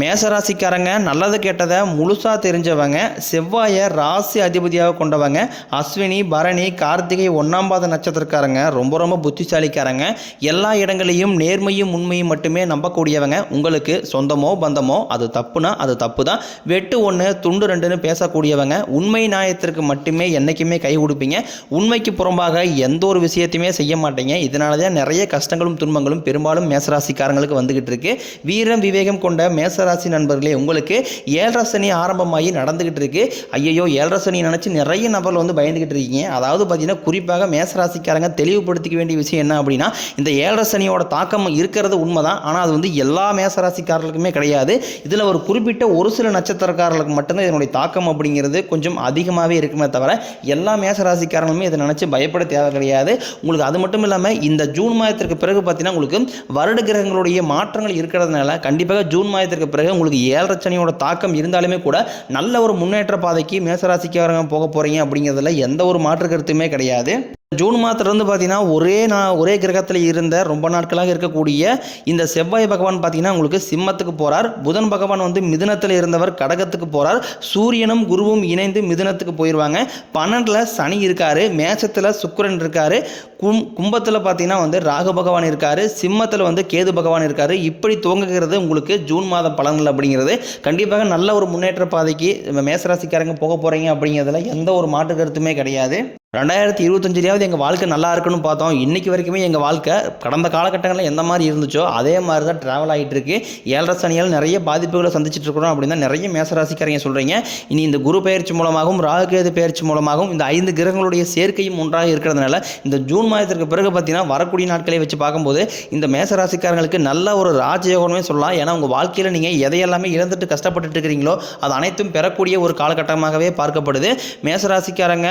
மேசராசிக்காரங்க நல்லது கெட்டதை முழுசாக தெரிஞ்சவங்க செவ்வாயை ராசி அதிபதியாக கொண்டவங்க அஸ்வினி பரணி கார்த்திகை ஒன்றாம் பாத நட்சத்திரக்காரங்க ரொம்ப ரொம்ப புத்திசாலிக்காரங்க. எல்லா இடங்களையும் நேர்மையும் உண்மையும் மட்டுமே நம்பக்கூடியவங்க. உங்களுக்கு சொந்தமோ பந்தமோ அது தப்புனா அது தப்பு தான் வெட்டு ஒன்று துண்டு ரெண்டுன்னு பேசக்கூடியவங்க. உண்மை நியாயத்திற்கு மட்டுமே என்றைக்குமே கை கொடுப்பீங்க உண்மைக்கு புறம்பாக எந்த ஒரு விஷயத்தையுமே செய்ய மாட்டீங்க. இதனால தான் நிறைய கஷ்டங்களும் துன்பங்களும் பெரும்பாலும் மேசராசிக்காரங்களுக்கு வந்துகிட்டு இருக்கு. வீரம் விவேகம் கொண்ட மேச ராசி நண்பர்களே உங்களுக்கு ஏழரை சனி ஆரம்பமாகி நடந்துகிட்டு இருக்கு. ஐயோ ஏழரை சனி நினச்சி நிறைய நபர்கள் வந்து பயந்துகிட்டு இருக்கீங்க. அதாவது பார்த்தீங்கன்னா குறிப்பாக மேசராசிக்காரங்க தெளிவுபடுத்திக்க வேண்டிய விஷயம் என்ன அப்படின்னா இந்த ஏழரை சனியோட தாக்கம் இருக்கிறது உண்மைதான். ஆனால் அது வந்து எல்லா மேசராசிக்காரர்களுக்குமே கிடையாது. இதில் ஒரு குறிப்பிட்ட ஒரு சில நட்சத்திரக்காரர்களுக்கு மட்டும்தான் இதனுடைய தாக்கம் அப்படிங்கிறது கொஞ்சம் அதிகமாகவே இருக்குமே தவிர எல்லா மேசராசிக்காரங்களுமே இதை நினச்சி பயப்பட தேவை கிடையாது. உங்களுக்கு அது மட்டும் இல்லாமல் இந்த ஜூன் மாதத்திற்கு பிறகு பார்த்தீங்கன்னா உங்களுக்கு வருட கிரகங்களுடைய மாற்றங்கள் இருக்கிறதுனால கண்டிப்பாக ஜூன் மாதத்திற்கு பிறகு உங்களுக்கு ஏழரை சனியோட தாக்கம் இருந்தாலுமே கூட நல்ல ஒரு முன்னேற்ற பாதைக்கு மேசராசிக்காரங்க போக போகிறீங்க அப்படிங்கிறதுல எந்த ஒரு மாற்று கருத்துமே கிடையாது. ஜூன் மாதத்துலேருந்து பார்த்தீங்கன்னா ஒரே நான் ஒரே கிரகத்தில் இருந்த ரொம்ப நாட்களாக இருக்கக்கூடிய இந்த செவ்வாய் பகவான் பார்த்தீங்கன்னா உங்களுக்கு சிம்மத்துக்கு போகிறார் புதன் பகவான் வந்து மிதுனத்தில் இருந்தவர் கடகத்துக்கு போகிறார் சூரியனும் குருவும் இணைந்து மிதுனத்துக்கு போயிடுவாங்க பன்னெண்டில் சனி இருக்காரு மேசத்தில் சுக்கரன் இருக்காரு. கும் கும்பத்தில் பார்த்தீங்கன்னா வந்து ராகு பகவான் இருக்காரு. சிம்மத்தில் வந்து கேது பகவான் இருக்காரு. இப்படி துவங்குகிறது உங்களுக்கு ஜூன் மாத பலன்கள் அப்படிங்கிறது. கண்டிப்பாக நல்ல ஒரு முன்னேற்ற பாதைக்கு மேசராசிக்காரங்க போக போகிறீங்க அப்படிங்கிறதுல எந்த ஒரு மாற்று கருத்துமே கிடையாது. ரெண்டாயிரத்தி இருபத்தஞ்சிலேயாவது எங்கள் வாழ்க்கை நல்லா இருக்குன்னு பார்த்தோம். இன்றைக்கி வரைக்குமே எங்கள் வாழ்க்கை கடந்த காலகட்டங்களில் எந்த மாதிரி இருந்துச்சோ அதே மாதிரி தான் ட்ராவல் ஆகிட்டு இருக்கு. ஏழரை சனியால் நிறைய பாதிப்புகளை சந்திச்சுட்டு இருக்கிறோம் அப்படின்னா நிறைய மேசராசிக்காரங்க சொல்கிறீங்க இனி இந்த குரு பயிற்சி மூலமாகவும் ராகுகேது பயிற்சி மூலமாகவும் இந்த ஐந்து கிரகங்களுடைய சேர்க்கையும் ஒன்றாக இருக்கிறதுனால இந்த ஜூன் மாதத்திற்கு பிறகு பார்த்தீங்கன்னா வரக்கூடிய நாட்களை வச்சு பார்க்கும்போது இந்த மேசராசிக்காரங்களுக்கு நல்ல ஒரு ராஜயோகமே சொல்லலாம். ஏன்னா உங்கள் வாழ்க்கையில் நீங்கள் எதையெல்லாமே இழந்துட்டு கஷ்டப்பட்டுட்டு இருக்கிறீங்களோ அது அனைத்தும் பெறக்கூடிய ஒரு காலகட்டமாகவே பார்க்கப்படுது. மேசராசிக்காரங்க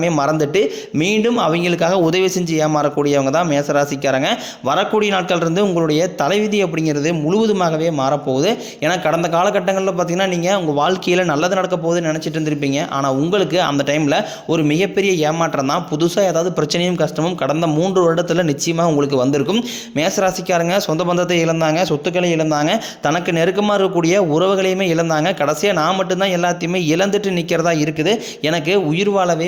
மறந்துட்டு மீண்டும் அவங்களுக்காக உதவி செஞ்சு ஏமாறக்கூடியவங்க தான் மேசராசிக்காரங்க. வரக்கூடிய நாட்கள் இருந்து உங்களுடைய தலைவிதி அப்படிங்கிறது முழுவதுமாகவே மாறப்போகுது. ஏன்னா கடந்த காலகட்டங்களில் பார்த்தீங்கன்னா நீங்கள் உங்கள் வாழ்க்கையில் நல்லது நடக்க போகுதுன்னு நினச்சிட்டு இருந்திருப்பீங்க. ஆனால் உங்களுக்கு அந்த டைமில் ஒரு மிகப்பெரிய ஏமாற்றம் தான். புதுசாக ஏதாவது பிரச்சனையும் கஷ்டமும் கடந்த மூன்று வருடத்தில் நிச்சயமாக உங்களுக்கு வந்திருக்கும். மேசராசிக்காரங்க சொந்த பந்தத்தை இழந்தாங்க சொத்துக்களை இழந்தாங்க தனக்கு நெருக்கமாக இருக்கக்கூடிய உறவுகளையுமே இழந்தாங்க. கடைசியாக நான் மட்டும்தான் எல்லாத்தையுமே இழந்துட்டு நிற்கிறதா இருக்குது. எனக்கு உயிர் வாழவே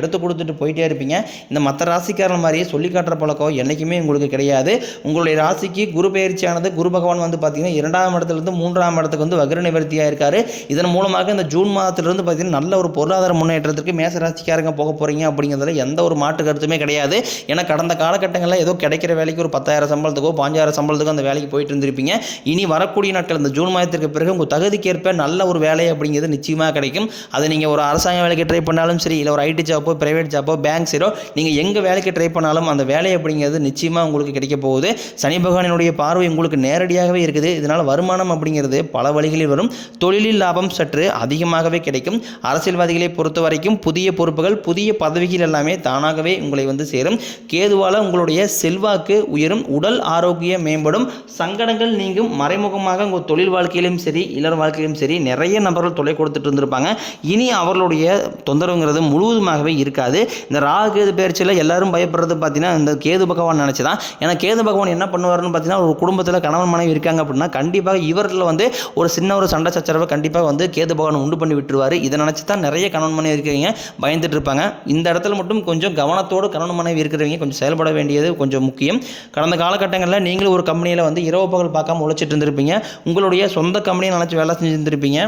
எடுத்து கொடுத்துட்டு போயிட்டே இருப்பீங்க. இந்த மற்ற ராசிக்காரன் மாதிரியே சொல்லி காட்டுற பழக்கம் என்றைக்குமே உங்களுக்கு கிடையாது. உங்களுடைய ராசிக்கு குரு பயிற்சியானது குரு பகவான் வந்து பார்த்தீங்கன்னா இரண்டாம் இடத்துலேருந்து மூன்றாம் இடத்துக்கு வந்து வக்ர நிவர்த்தியாக இருக்கார். இதன் மூலமாக இந்த ஜூன் மாதத்திலிருந்து பார்த்தீங்கன்னா நல்ல ஒரு பொருளாதார முன்னேற்றத்திற்கு மேசராசிக்காரங்க போக போகிறீங்க அப்படிங்கிறதுல எந்த ஒரு மாற்று கருத்துமே கிடையாது. ஏன்னா கடந்த காலகட்டங்களில் ஏதோ கிடைக்கிற வேலைக்கு ஒரு பத்தாயிரம் சம்பளத்துக்கோ பாஞ்சாயிரம் சம்பளத்துக்கோ அந்த வேலைக்கு போயிட்டு இருந்திருப்பீங்க. இனி வரக்கூடிய நாட்கள் இந்த ஜூன் மாதத்திற்கு பிறகு உங்கள் தகுதிக்கேற்ப நல்ல ஒரு வேலை அப்படிங்கிறது நிச்சயமாக கிடைக்கும். அது நீங்கள் ஒரு அரசாங்க வேலைக்கு ட்ரை பண்ணாலும் சரி இல்லை ஒரு ஐடி ஜாப் ஜாப்போ ப்ரைவேட் ஜாப்போ பேங்க் சீரோ நீங்கள் எங்கே வேலைக்கு ட்ரை பண்ணாலும் அந்த வேலை அப்படிங்கிறது நிச்சயமாக உங்களுக்கு கிடைக்க போகுது. சனி பகவானினுடைய பார்வை உங்களுக்கு நேரடியாகவே இருக்குது. இதனால் வருமானம் அப்படிங்கிறது பல வழிகளில் வரும். தொழிலில் லாபம் சற்று அதிகமாகவே கிடைக்கும். அரசியல்வாதிகளை பொறுத்த வரைக்கும் புதிய பொறுப்புகள் புதிய பதவிகள் எல்லாமே தானாகவே உங்களை வந்து சேரும். கேதுவால் உங்களுடைய செல்வாக்கு உயரும். உடல் ஆரோக்கியம் மேம்படும். சங்கடங்கள் நீங்கும். மறைமுகமாக உங்கள் தொழில் வாழ்க்கையிலும் சரி இளர் வாழ்க்கையிலும் சரி நிறைய நபர்கள் தொலை கொடுத்துட்டு இருந்திருப்பாங்க. இனி அவர்களுடைய தொந்தரவுங்கிறது முழுவதுமாகவே இருக்காது. இந்த ராகு கேது பயிற்சியில் எல்லாரும் பயப்படுறது பார்த்தீங்கன்னா இந்த கேது பகவான் நினச்சி தான் ஏன்னா கேது பகவான் என்ன பண்ணுவாருன்னு பார்த்தீங்கன்னா ஒரு குடும்பத்தில் கணவன் மனைவி இருக்காங்க அப்படின்னா கண்டிப்பாக இவரில் வந்து ஒரு சின்ன ஒரு சண்டை சச்சரவை கண்டிப்பாக வந்து கேது பகவான் உண்டு பண்ணி விட்டுருவார். இதை நினச்சி தான் நிறைய கணவன் மனைவி இருக்கிறவங்க பயந்துட்டு இருப்பாங்க. இந்த இடத்துல மட்டும் கொஞ்சம் கவனத்தோடு கணவன் மனைவி இருக்கிறவங்க கொஞ்சம் செயல்பட வேண்டியது கொஞ்சம் முக்கியம். கடந்த காலகட்டங்களில் நீங்களும் ஒரு கம்பெனியில் வந்து இரவு பகல் பார்க்காம உழைச்சிட்டு இருந்திருப்பீங்க. உங்களுடைய சொந்த கம்பெனியை நினச்சி வேலை செஞ்சுருந்துருப்பீங்க.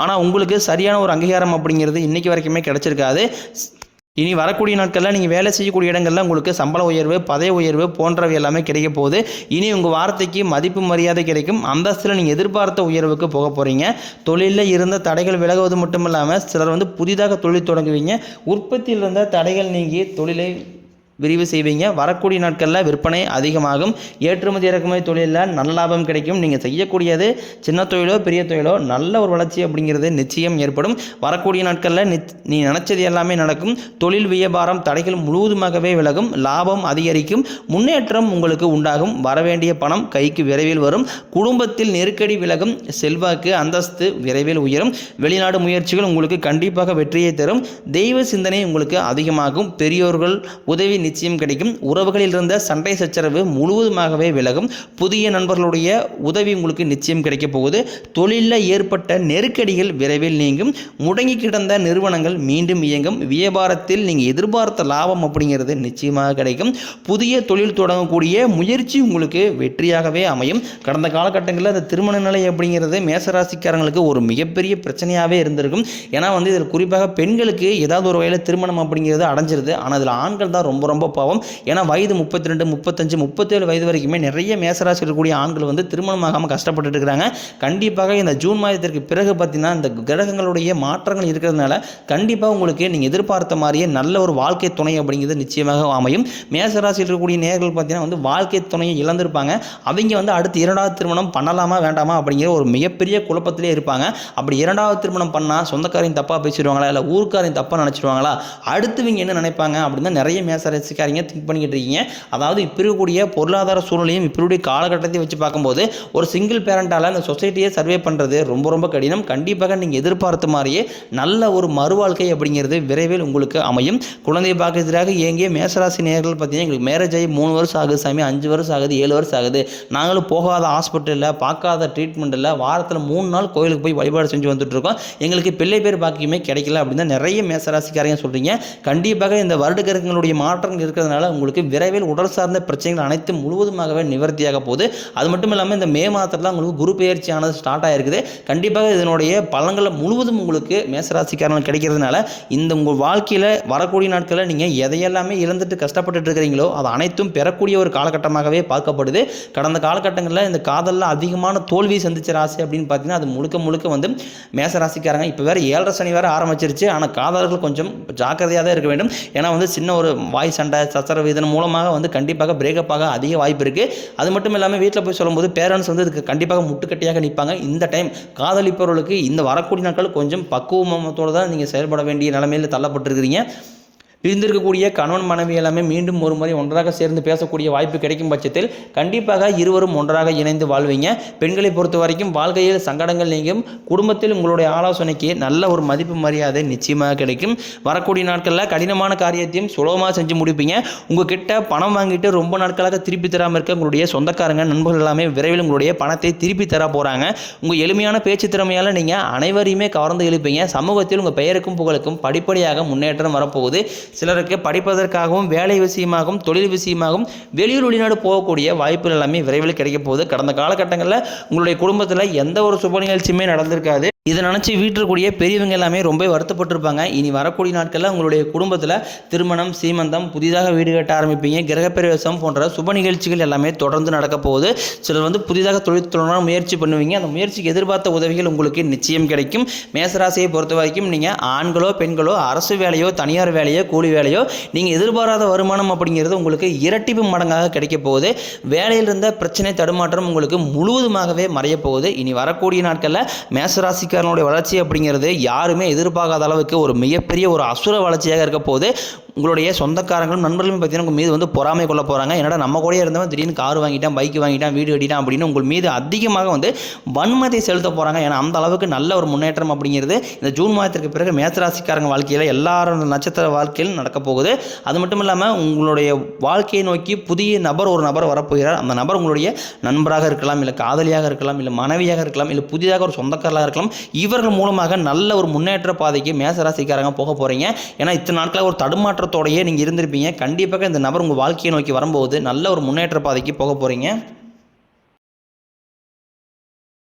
ஆனால் உங்களுக்கு சரியான ஒரு அங்கீகாரம் அப்படிங்கிறது இன்றைக்கி வரைக்குமே கிடச்சிருக்காது. இனி வரக்கூடிய நாட்களில் நீங்கள் வேலை செய்யக்கூடிய இடங்களில் உங்களுக்கு சம்பள உயர்வு பதவி உயர்வு போன்றவை எல்லாமே கிடைக்க போகுது. இனி உங்கள் வார்த்தைக்கு மதிப்பு மரியாதை கிடைக்கும். அந்தஸ்தில் நீங்கள் எதிர்பார்த்த உயர்வுக்கு போக போகிறீங்க தொழிலில் இருந்த தடைகள் விலகுவது மட்டும் இல்லாமல் சிலர் வந்து புதிதாக தொழில் தொடங்குவீங்க. உற்பத்தியில் இருந்த தடைகள் நீங்கி தொழிலை விரிவு செய்வீங்க. வரக்கூடிய நாட்களில் விற்பனை அதிகமாகும். ஏற்றுமதி இறக்குமதி தொழிலில் நல்ல லாபம் கிடைக்கும். நீங்கள் செய்யக்கூடியது சின்ன தொழிலோ பெரிய தொழிலோ நல்ல ஒரு வளர்ச்சி அப்படிங்கிறது நிச்சயம் ஏற்படும். வரக்கூடிய நாட்களில் நீ நினச்சது எல்லாமே நடக்கும். தொழில் வியாபாரம் தடைகள் முழுவதுமாகவே விலகும். லாபம் அதிகரிக்கும். முன்னேற்றம் உங்களுக்கு உண்டாகும். வரவேண்டிய பணம் கைக்கு விரைவில் வரும். குடும்பத்தில் நெருக்கடி விலகும். செல்வாக்கு அந்தஸ்து விரைவில் உயரும். வெளிநாடு முயற்சிகள் உங்களுக்கு கண்டிப்பாக வெற்றியை தரும். தெய்வ சிந்தனை உங்களுக்கு அதிகமாகும். பெரியோர்கள் உதவி நிச்சயம் கிடைக்கும். உறவுகளில் இருந்த சண்டை சச்சரவு முழுவதுமாகவே விலகும். புதிய நண்பர்களுடைய உதவி உங்களுக்கு நிச்சயம் கிடைக்க போகுது. தொழிலில் ஏற்பட்ட நெருக்கடிகள் விரைவில் நீங்கும். முடங்கி கிடந்த நிறுவனங்கள் மீண்டும் இயங்கும். வியாபாரத்தில் நீங்கள் எதிர்பார்த்த லாபம் அப்படிங்கிறது நிச்சயமாக கிடைக்கும். புதிய தொழில் தொடங்கக்கூடிய முயற்சி உங்களுக்கு வெற்றியாகவே அமையும். கடந்த காலகட்டங்களில் அந்த திருமண நிலை அப்படிங்கிறது மேசராசிக்காரங்களுக்கு ஒரு மிகப்பெரிய பிரச்சனையாகவே இருந்திருக்கும். ஏன்னா வந்து இதில் குறிப்பாக பெண்களுக்கு ஏதாவது ஒரு வகையில் திருமணம் அப்படிங்கிறது அடைஞ்சிருது. ஆனால் அதில் ஆண்கள் தான் ரொம்ப ரொம்ப பாவம். ஏன்னா வயது முப்பத்தி ரெண்டு முப்பத்தஞ்சு முப்பத்தேழு வயது வரைக்குமே நிறைய மேசராசி இருக்கக்கூடிய ஆண்கள் வந்து திருமணம் ஆகாமல் கஷ்டப்பட்டு இருக்கிறாங்க கண்டிப்பாக இந்த ஜூன் மாதத்திற்கு பிறகு பார்த்தீங்கன்னா இந்த கிரகங்களுடைய மாற்றங்கள் இருக்கிறதுனால கண்டிப்பாக உங்களுக்கு நீங்கள் எதிர்பார்த்த மாதிரியே நல்ல ஒரு வாழ்க்கை துணை அப்படிங்கிறது நிச்சயமாக அமையும். மேசராசியில் இருக்கக்கூடிய நேர்கள் பார்த்தீங்கன்னா வந்து வாழ்க்கை துணையை இழந்திருப்பாங்க. அவங்க வந்து அடுத்து இரண்டாவது திருமணம் பண்ணலாமா வேண்டாமா அப்படிங்கிற ஒரு மிகப்பெரிய குழப்பத்திலே இருப்பாங்க. அப்படி இரண்டாவது திருமணம் பண்ணால் சொந்தக்காரையும் தப்பாக பேசிடுவாங்களா இல்லை ஊருக்காரையும் தப்பாக நினச்சிடுவாங்களா? அடுத்தவங்க என்ன நினைப்பாங்க அப்படின்னு நிறைய மேசராசிக்காரங்க திங்க் பண்ணிக்கிட்டு இருக்கீங்க. அதாவது இப்போ இருக்கக்கூடிய பொருளாதார சூழ்நிலையும் இப்போ இருக்கக்கூடிய காலகட்டத்தை வச்சு பார்க்கும்போது ஒரு சிங்கிள் பேரண்டால் அந்த சொசைட்டியை சர்வே பண்ணுறது ரொம்ப ரொம்ப கடினம். கண்டிப்பாக நீங்கள் எதிர்பார்த்த மாதிரியே நல்ல ஒரு மறுவாழ்க்கை அப்படிங்கிறது விரைவில் உங்களுக்கு அமையும். குழந்தை பார்க்கறதுக்காக ஏங்கிய மேசராசி நேர்கள் பார்த்தீங்கன்னா எங்களுக்கு மேரேஜ் ஆகி மூணு வருஷம் ஆகுது சாமி அஞ்சு வருஷம் ஆகுது ஏழு வருஷம் ஆகுது. நாங்களும் போகாத ஹாஸ்பிட்டலில் பார்க்காத ட்ரீட்மெண்ட் இல்லை வாரத்தில் மூணு நாள் கோயிலுக்கு போய் வழிபாடு செஞ்சு வந்துட்டு இருக்கோம். எங்களுக்கு பிள்ளை பேர் பாக்கியமே கிடைக்கல அப்படின்னு தான் நிறைய மேசராசிக்காரங்க சொல்கிறீங்க கண்டிப்பாக இந்த வருடகிரகங்களுடைய மாற்றங்கள் இருக்கிறதுனால உங்களுக்கு விரைவில் உடல் சார்ந்த பிரச்சனைகள் அனைத்தும் முழுவதுமாகவே நிவர்த்தியாக போகுது. அது மட்டும் இல்லாமல் இந்த மே மாதத்தில் உங்களுக்கு குரு பயிற்சியானது ஸ்டார்ட் ஆகிருக்குது கண்டிப்பாக இதனுடைய பலன்களை முழுவதும் உங்களுக்கு மேசராசிக்காரர்கள் கிடைக்கிறதுனால இந்த உங்கள் வாழ்க்கையில் வரக்கூடிய நாட்களில் நீங்கள் எதையெல்லாமே இழந்துட்டு கஷ்டப்பட்டுட்டு இருக்கிறீங்களோ அது அனைத்தும் பெறக்கூடிய ஒரு காலகட்டமாகவே பார்க்கப்படுது. கடந்த காலகட்டங்களில் இந்த காதலில் அதிகமான தோல்வி சந்திச்ச ராசி அப்படின்னு பார்த்தீங்கன்னா அது முழுக்க முழுக்க வந்து மேச ராசிக்காரங்க இப்போ வேறு ஏழரை சனி வேறு ஆரம்பிச்சிருச்சு. ஆனால் காதலர்கள் கொஞ்சம் ஜாக்கிரதையாக தான் இருக்க வேண்டும். ஏன்னா வந்து சின்ன ஒரு வாய்ஸ் சண்டை சச்சரவு இதன் மூலமாக வந்து கண்டிப்பாக பிரேக்கப் ஆக அதிக வாய்ப்பு இருக்குது அது மட்டும் இல்லாமல் வீட்டில் போய் சொல்லும்போது பேரண்ட்ஸ் வந்து இதுக்கு கண்டிப்பாக முட்டுக்கட்டியாக நிற்பாங்க இந்த டைம் காதலிப்பவர்களுக்கு இந்த வரக்கூடிய நாட்கள் கொஞ்சம் பக்குவமத்தோடு தான் நீங்கள் செயல்பட வேண்டிய நிலைமையில் தள்ளப்பட்டிருக்கிறீங்க. பிரிந்திருக்கக்கூடிய கணவன் மனைவி எல்லாமே மீண்டும் ஒரு முறை ஒன்றாக சேர்ந்து பேசக்கூடிய வாய்ப்பு கிடைக்கும் பட்சத்தில் கண்டிப்பாக இருவரும் ஒன்றாக இணைந்து வாழ்வீங்க. பெண்களை பொறுத்த வரைக்கும் வாழ்க்கையில் சங்கடங்கள் நீங்கும். குடும்பத்தில் உங்களுடைய ஆலோசனைக்கு நல்ல ஒரு மதிப்பு மரியாதை நிச்சயமாக கிடைக்கும். வரக்கூடிய நாட்களில் கடினமான காரியத்தையும் சுலபமாக செஞ்சு முடிப்பீங்க. உங்ககிட்ட பணம் வாங்கிட்டு ரொம்ப நாட்களாக திருப்பி தராமல் இருக்க உங்களுடைய சொந்தக்காரங்க நண்பர்கள் எல்லாமே விரைவில் உங்களுடைய பணத்தை திருப்பி தர போகிறாங்க உங்கள் எளிமையான பேச்சு திறமையால் நீங்கள் அனைவரையுமே கவர்ந்து இழுப்பீங்க. சமூகத்தில் உங்கள் பெயருக்கும் புகழுக்கும் படிப்படியாக முன்னேற்றம் வரப்போகுது. சிலருக்கு படிப்பதற்காகவும் வேலை விஷயமாகவும் தொழில் விஷயமாகவும் வெளியூர் வெளிநாடு போகக்கூடிய வாய்ப்புகள் எல்லாமே விரைவில் கிடைக்க போகுது. கடந்த காலகட்டங்களில் உங்களுடைய குடும்பத்தில் எந்த ஒரு சுப நிகழ்ச்சியுமே நடந்திருக்காது. இதை நினச்சி வீட்டிற்குரிய பெரியவங்க எல்லாமே ரொம்ப வருத்தப்பட்டிருப்பாங்க. இனி வரக்கூடிய நாட்களில் உங்களுடைய குடும்பத்தில் திருமணம் சீமந்தம் புதிதாக வீடு கட்ட ஆரம்பிப்பீங்க. கிரகப்பிரவேசம் போன்ற சுப நிகழ்ச்சிகள் எல்லாமே தொடர்ந்து நடக்க போகுது. சிலர் வந்து புதிதாக தொழில் தொடர்பான முயற்சி பண்ணுவீங்க. அந்த முயற்சிக்கு எதிர்பார்த்த உதவிகள் உங்களுக்கு நிச்சயம் கிடைக்கும். மேசராசியை பொறுத்த வரைக்கும் நீங்கள் ஆண்களோ பெண்களோ அரசு வேலையோ தனியார் வேலையோ கூலி வேலையோ நீங்கள் எதிர்பாராத வருமானம் அப்படிங்கிறது உங்களுக்கு இரட்டிப்பு மடங்காக கிடைக்க போகுது. வேலையில் இருந்த பிரச்சனை தடுமாற்றம் உங்களுக்கு முழுவதுமாகவே மறைய போகுது. இனி வரக்கூடிய நாட்களில் மேசராசிக்காரனுடைய வளர்ச்சி அப்படிங்கிறது யாருமே எதிர்பார்க்காத அளவுக்கு ஒரு மிகப்பெரிய ஒரு அசுர வளர்ச்சியாக இருக்க போது உங்களுடைய சொந்தக்காரங்களும் நண்பர்களும் பார்த்தீங்கன்னா உங்கள் மீது வந்து பொறாமை கொள்ள போகிறாங்க என்னடா நம்ம கூட இருந்தவன் திடீர்னு கார் வாங்கிட்டான் பைக் வாங்கிட்டான் வீடு கட்டிட்டான் அப்படின்னு உங்கள் மீது அதிகமாக வந்து வன்மத்தை செலுத்த போகிறாங்க ஏன்னா அந்த அளவுக்கு நல்ல ஒரு முன்னேற்றம் அப்படிங்கிறது இந்த ஜூன் மாதத்திற்கு பிறகு மேசராசிக்காரங்க வாழ்க்கையில் எல்லாரும் நட்சத்திர வாழ்க்கையில் நடக்க போகுது. அது மட்டும் இல்லாமல் உங்களுடைய வாழ்க்கையை நோக்கி புதிய நபர் ஒரு நபர் வரப்போகிறார். அந்த நபர் உங்களுடைய நண்பராக இருக்கலாம் இல்லை காதலியாக இருக்கலாம் இல்லை மனைவியாக இருக்கலாம் இல்லை புதிதாக ஒரு சொந்தக்காரராக இருக்கலாம். இவர்கள் மூலமாக நல்ல ஒரு முன்னேற்ற பாதைக்கு மேசராசிக்காரங்க போக போகிறீங்க ஏன்னா இத்தனை நாட்களாக ஒரு மாற்றத்தோடையே நீங்கள் இருந்திருப்பீங்க. கண்டிப்பாக இந்த நபர் உங்கள் வாழ்க்கையை நோக்கி வரும்போது நல்ல ஒரு முன்னேற்ற பாதைக்கு போக போகிறீங்க